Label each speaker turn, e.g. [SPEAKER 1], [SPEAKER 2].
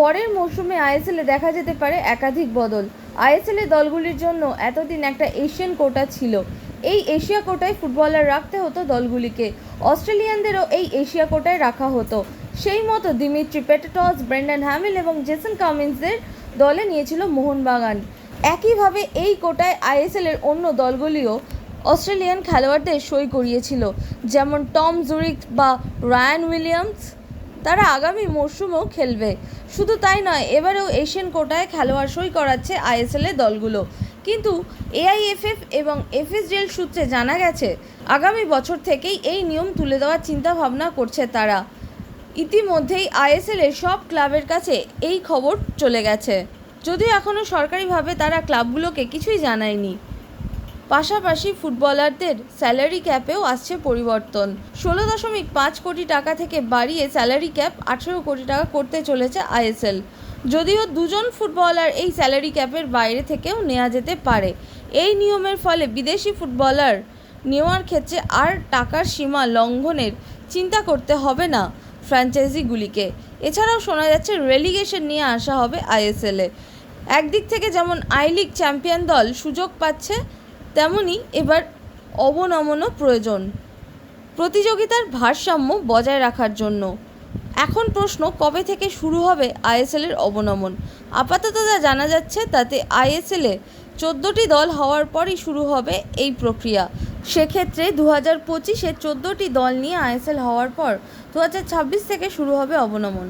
[SPEAKER 1] পরের মৌসুমে আইএসএলে দেখা যেতে পারে একাধিক বদল। আইএসএলে দলগুলির জন্য এতদিন একটা এশিয়ান কোটা ছিল। এই এশিয়া কোটায় ফুটবলার রাখতে হতো দলগুলিকে। অস্ট্রেলিয়ানদেরও এই এশিয়া কোটায় রাখা হতো। সেই মতো দিমিত্রি পেটেটস, ব্রেন্ডন হ্যামিল এবং জেসন কামিন্সদের দলে নিয়েছিল মোহনবাগান। একইভাবে এই কোটায় আইএসএলের অন্য দলগুলিও অস্ট্রেলিয়ান খেলোয়াড়দের সই করিয়েছিল। যেমন টম জুরিক বা রায়ান উইলিয়ামস। তারা আগামী মরশুমেও খেলবে। শুধু তাই নয়, এবারেও এশিয়ান কোটায় খেলোয়াড় সই করাচ্ছে আইএসএল এর দলগুলো। কিন্তু এআইএফএফ এবং এফএসডিএল সূত্রে জানা গেছে, আগামী বছর থেকেই এই নিয়ম তুলে দেওয়ার চিন্তা ভাবনা করছে তারা। ইতিমধ্যেই আইএসএল এর সব ক্লাবের কাছে এই খবর চলে গেছে। যদিও এখনও সরকারিভাবে তারা ক্লাবগুলোকে কিছুই জানায়নি। পাশাপাশি ফুটবলারদের স্যালারি ক্যাপেও আসছে পরিবর্তন। ষোলো দশমিক পাঁচ কোটি টাকা থেকে বাড়িয়ে স্যালারি ক্যাপ আঠেরো কোটি টাকা করতে চলেছে আইএসএল। যদিও দুজন ফুটবলার এই স্যালারি ক্যাপের বাইরে থেকেও নেওয়া যেতে পারে। এই নিয়মের ফলে বিদেশি ফুটবলার নেওয়ার ক্ষেত্রে আর টাকার সীমা লঙ্ঘনের চিন্তা করতে হবে না ফ্র্যাঞ্চাইজিগুলিকে। এছাড়াও শোনা যাচ্ছে রেলিগেশন নিয়ে আসা হবে আইএসএলে একদিক থেকে যেমন আই লিগ চ্যাম্পিয়ন দল সুযোগ পাচ্ছে তেমনি এবার অবনমনও প্রয়োজন। প্রতিযোগিতার ভারসাম্য বজায় রাখার জন্য। এখন প্রশ্ন, কবে থেকে শুরু হবে আইএসএলের অবনমন? আপাতত যা জানা যাচ্ছে, তাতে আইএসএলে চোদ্দোটি দল হওয়ার পরই শুরু হবে এই প্রক্রিয়া। সেক্ষেত্রে দু হাজার পঁচিশে চোদ্দোটি দল নিয়ে আইএসএল হওয়ার পর দু হাজার ছাব্বিশ থেকে শুরু হবে অবনমন।